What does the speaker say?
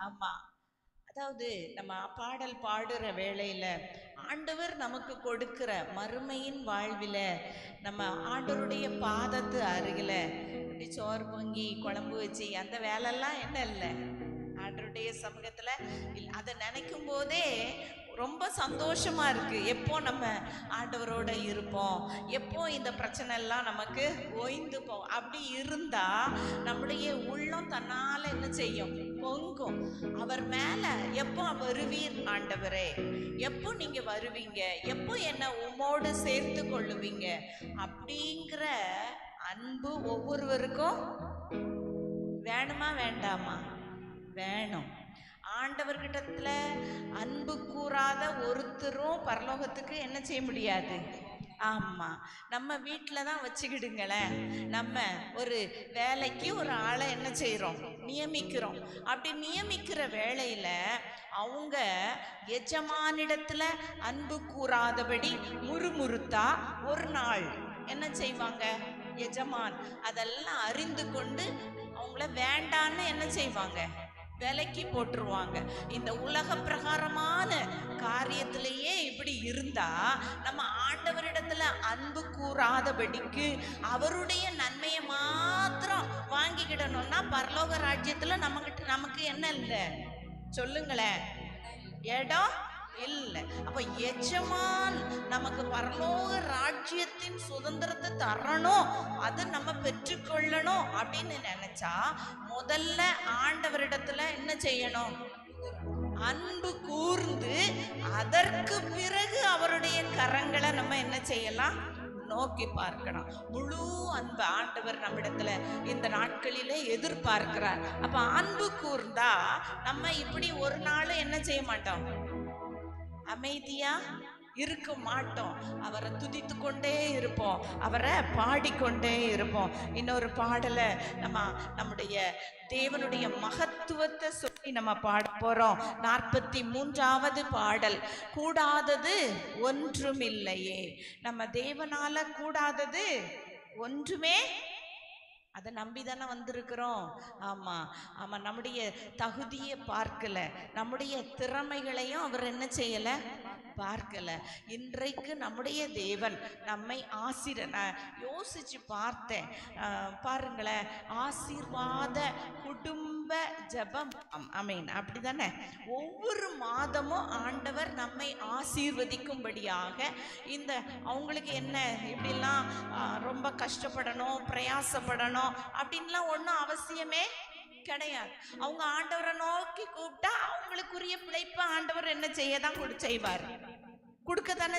ஆமாம் அதாவது நம்ம பாடல் பாடுற வேளையில் ஆண்டவர் நமக்கு கொடுக்கிற மறுமையின் வாழ்வில் நம்ம ஆண்டவருடைய பாதத்து அருகில் இப்படி சோறு பொங்கி குழம்பு வச்சு அந்த வேலையெல்லாம் என்ன இல்லை? ஆண்டருடைய சமூகத்தில் அதை நினைக்கும் போதே ரொம்ப சந்தோஷமாக இருக்குது எப்போ நம்ம ஆண்டவரோட இருப்போம்? எப்போ இந்த பிரச்சனை எல்லாம் நமக்கு ஓய்ந்து போ அப்படி இருந்தால் நம்முடைய உள்ளம் தன்னால் என்ன செய்யும்? பொங்கும். அவர் மேலே எப்போ வருவீர் ஆண்டவரே? எப்போ நீங்கள் வருவீங்க? எப்போ என்னை உமோடு சேர்த்து கொள்ளுவீங்க? அப்படிங்கிற அன்பு ஒவ்வொருவருக்கும் வேணுமா வேண்டாமா? வேணும். ஆண்டவர்கிட்டத்தில் அன் இல்லாத ஒருத்தரும் பரலோகத்துக்கு என்ன செய்ய முடியாது? ஆமாம் நம்ம வீட்டில் தான் வச்சுக்கிடுங்களேன். நம்ம ஒரு வேலைக்கு ஒரு ஆளை என்ன செய்கிறோம் நியமிக்கிறோம். அப்படி நியமிக்கிற வேலையில் அவங்க எஜமானிடத்தில் அன்பு கூறாதபடி முறுமுறுத்தா ஒரு நாள் என்ன செய்வாங்க? எஜமான். அதெல்லாம் அறிந்து கொண்டு அவங்கள வேண்டான்னு என்ன செய்வாங்க? விலைக்கு போட்டுருவாங்க. இந்த உலக பிரகாரமான காரியத்திலேயே இப்படி இருந்தா நம்ம ஆண்டவரிடத்துல அன்பு கூறாதபடிக்கு அவருடைய நன்மையை மாத்திரம் வாங்கிக்கிடணும்னா பரலோக ராஜ்யத்துல நமக்கிட்ட நமக்கு என்ன இல்லை? சொல்லுங்களேன். இடம் இல்லை. அப்ப எஜமான் நமக்கு பரலோக ராஜ்யத்தின் சுதந்திரத்தை தரணும் அதை நம்ம பெற்றுக்கொள்ளணும் அப்படின்னு நினைச்சா முதல்ல ஆண்டவரிடத்துல என்ன செய்யணும்? அன்பு கூர்ந்து அதற்கு பிறகு அவருடைய கரங்களை நம்ம என்ன செய்யலாம்? நோக்கி பார்க்கணும். முழு அன்பு ஆண்டவர் நம்மிடத்துல இந்த நாட்களிலே எதிர்பார்க்கிறார். அப்ப அன்பு கூர்ந்தா நம்ம இப்படி ஒரு நாள் என்ன செய்ய மாட்டோம்? அமைதியா இருக்க மாட்டோம். அவரை துதித்து கொண்டே இருப்போம். அவரை பாடிக்கொண்டே இருப்போம். இன்னொரு பாடலை நம்ம நம்முடைய தேவனுடைய மகத்துவத்தை சொல்லி நம்ம பாட போகிறோம் நாற்பத்தி மூன்றாவது பாடல் கூடாதது ஒன்றுமில்லையே. நம்ம தேவனால கூடாதது ஒன்றுமே அதை நம்பி தானே வந்திருக்கிறோம். ஆமாம் ஆமாம் நம்முடைய தகுதியை பார்க்கல. நம்முடைய திறமைகளையும் அவர் என்ன செய்யலை? பார்க்கல. இன்றைக்கு நம்முடைய தேவன் நம்மை ஆசிர நான் யோசிச்சு பார்த்தேன். பாருங்களேன் ஆசீர்வாத ஜெபம். அமீன். அப்படிதானே? ஒவ்வொரு மாதமும் ஆண்டவர் நம்மை ஆசீர்வதிக்கும்படியாக இந்த அவங்களுக்கு என்ன இப்படிலாம் ரொம்ப கஷ்டப்படணும் பிரயாசப்படணும் அப்படின்லாம் ஒன்றும் அவசியமே கிடையாது. அவங்க ஆண்டவரை நோக்கி கூப்பிட்டா அவங்களுக்குரிய பிழைப்பை ஆண்டவர் என்ன செய்ய தான் கொடு செய்வார். கொடுக்க தானே